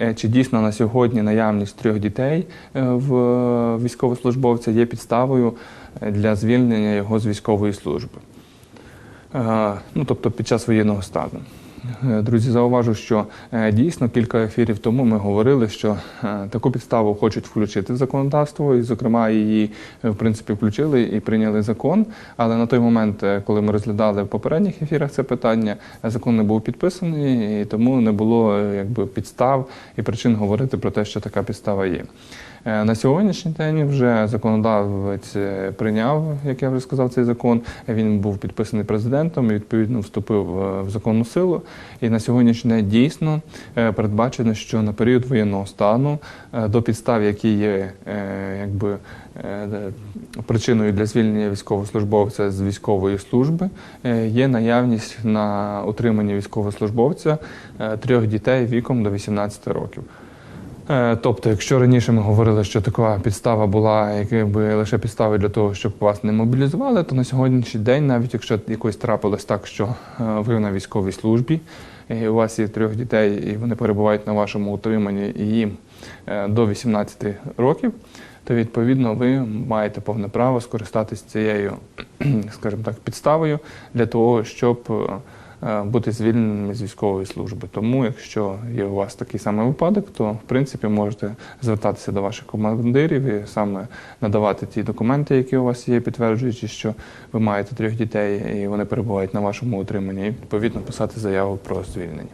е, чи дійсно на сьогодні наявність трьох дітей е, в е, військовослужбовця є підставою для звільнення його з військової служби. Ну, тобто під час воєнного стану. Е, Друзі, зауважу, що е, дійсно кілька ефірів тому ми говорили, що е, таку підставу хочуть включити в законодавство, і, зокрема, її в принципі включили і прийняли закон. Але на той момент, коли ми розглядали в попередніх ефірах це питання, закон не був підписаний, і тому не було якби підстав і причин говорити про те, що така підстава є. Е, На сьогоднішній день вже законодавець е, прийняв, як я вже сказав, цей закон. Він був підписаний президентом і відповідно вступив е, в законну силу. І на сьогоднішній день дійсно передбачено, що на період воєнного стану до підстав, які є якби причиною для звільнення військовослужбовця з військової служби, є наявність на утриманні військовослужбовця трьох дітей віком до 18 років. Е, Тобто, якщо раніше ми говорили, що така підстава була якби лише підставою для того, щоб вас не мобілізували, то на сьогоднішній день, навіть якщо якось трапилось так, що е, ви на військовій службі, і у вас є трьох дітей, і вони перебувають на вашому утриманні, і їм е, до 18 років, то відповідно ви маєте повне право скористатися цією, скажімо так, підставою для того, щоб бути звільненими з військової служби. Тому, якщо є у вас такий самий випадок, то в принципі можете звертатися до ваших командирів і саме надавати ті документи, які у вас є, підтверджуючи, що ви маєте трьох дітей і вони перебувають на вашому утриманні, і відповідно писати заяву про звільнення.